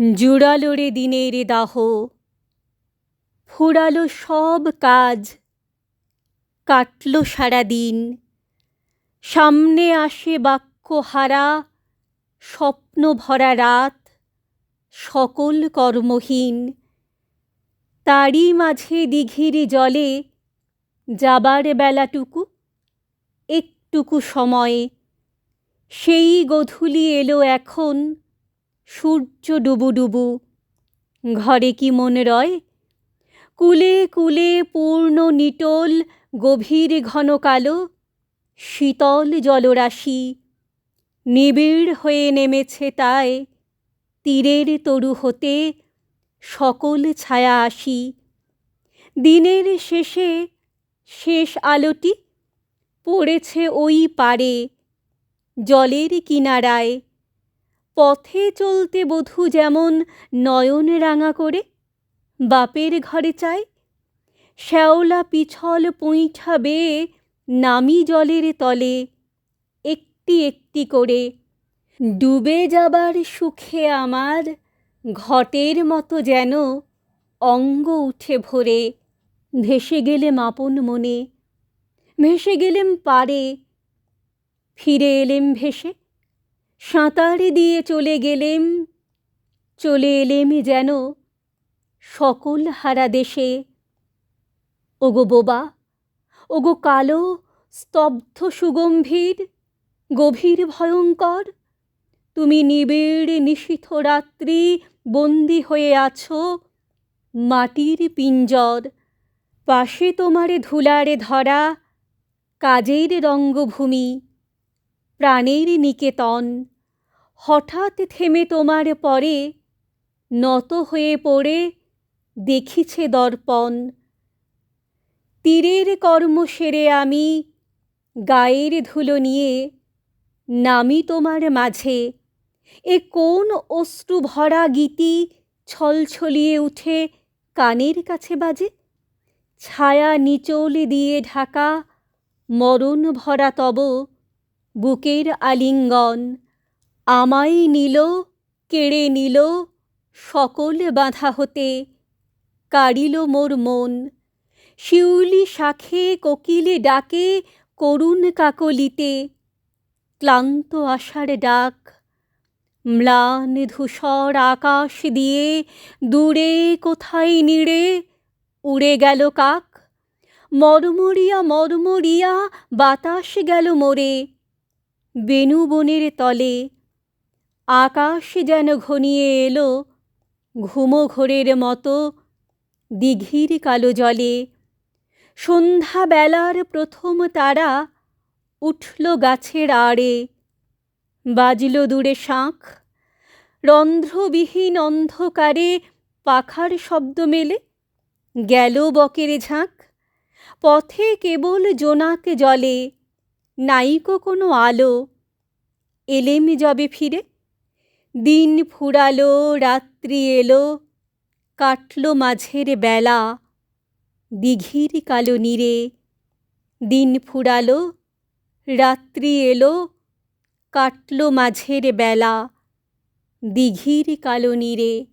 জুড়ালো রে দিনের দাহ, ফুরালো সব কাজ, কাটল সারা দিন সামনে আসে বাক্য বাক্যহারা স্বপ্নভরা রাত, সকল কর্মহীন, তারই মাঝে দিঘির জলে যাবার বেলাটুকু, একটুকু সময়ে, সেই গোধূলি এলো এখন সূর্য ডুবু ডুবু। ঘরে কি মন রয়? কুলে কুলে পূর্ণ নিটোল, গভীর ঘন কালো, শীতল জলরাশি। নিবিড় হয়ে নেমেছে তাই তীরের তরু হতে সকল ছায়া আসি। দিনের শেষে শেষ আলোটি পড়েছে ওই পারে জলের কিনারায়। পথে চলতে বধূ যেমন নয়ন রাঙা করে, বাপের ঘরে চায়, শ্যাওলা পিছল পুঁইঠা বেয়ে নামি জলের তলে একটি একটি করে। ডুবে যাবার সুখে আমার ঘটের মতো যেন অঙ্গ উঠে ভরে। ভেসে গেলেম আপন মনে, ভেসে গেলেম পারে, ফিরে এলেম ভেসে। সাঁতার দিয়ে চলে গেলেম, চলে এলেম যেন সকল হারা দেশে। ওগো বোবা, ওগো কালো, স্তব্ধ, সুগম্ভীর, গভীর, ভয়ঙ্কর, তুমি নিবিড়, নিশীথ রাত্রি বন্দি হয়ে আছো মাটির পিঞ্জর। পাশে তোমারে ধুলারে ধরা, কাজের রঙ্গভূমি। প্রাণের নিকেতন। হঠাৎ থেমে তোমার পরে নত হয়ে পড়ে দেখিছে দর্পণ। তীরের কর্ম সেরে আমি গায়ের ধুলো নিয়ে নামি তোমার মাঝে। এ কোন অশ্রু ভরা গীতি ছলছলিয়ে উঠে কানের কাছে বাজে? ছায়া নিচল দিয়ে ঢাকা মরণ ভরা তব বুকের আলিঙ্গন, আমায় নিল, কেড়ে নিল, সকল বাঁধা হতে কাড়িল মোর মন। শিউলি শাখে কোকিলে ডাকে করুণ কাকলিতে, ক্লান্ত আশার ডাক, ম্লান ধূসর আকাশ দিয়ে দূরে কোথায় নিড়ে উড়ে গেল কাক। মরমরিয়া মরমরিয়া বাতাস গেল মোরে। বেনু বনের তলে আকাশ যেন ঘনিয়ে এলো ঘুমো ঘোরের মতো দিঘির কালো জলে। সন্ধ্যাবেলার প্রথম তারা উঠল গাছের আড়ে, বাজল দূরে শাঁখ, রন্ধ্রবিহীন অন্ধকারে পাখার শব্দ মেলে, গেল বকের ঝাঁক, পথে কেবল জোনাক জলে। নাইকো কোনো আলো এলেম যবে ফিরে? দিন ফুরালো, রাত্রি এলো, কাটল মাঝের বেলা, দিঘির কালো নীরে। দিন ফুরালো, রাত্রি এলো, কাটল মাঝের বেলা, দিঘির কালো নীরে।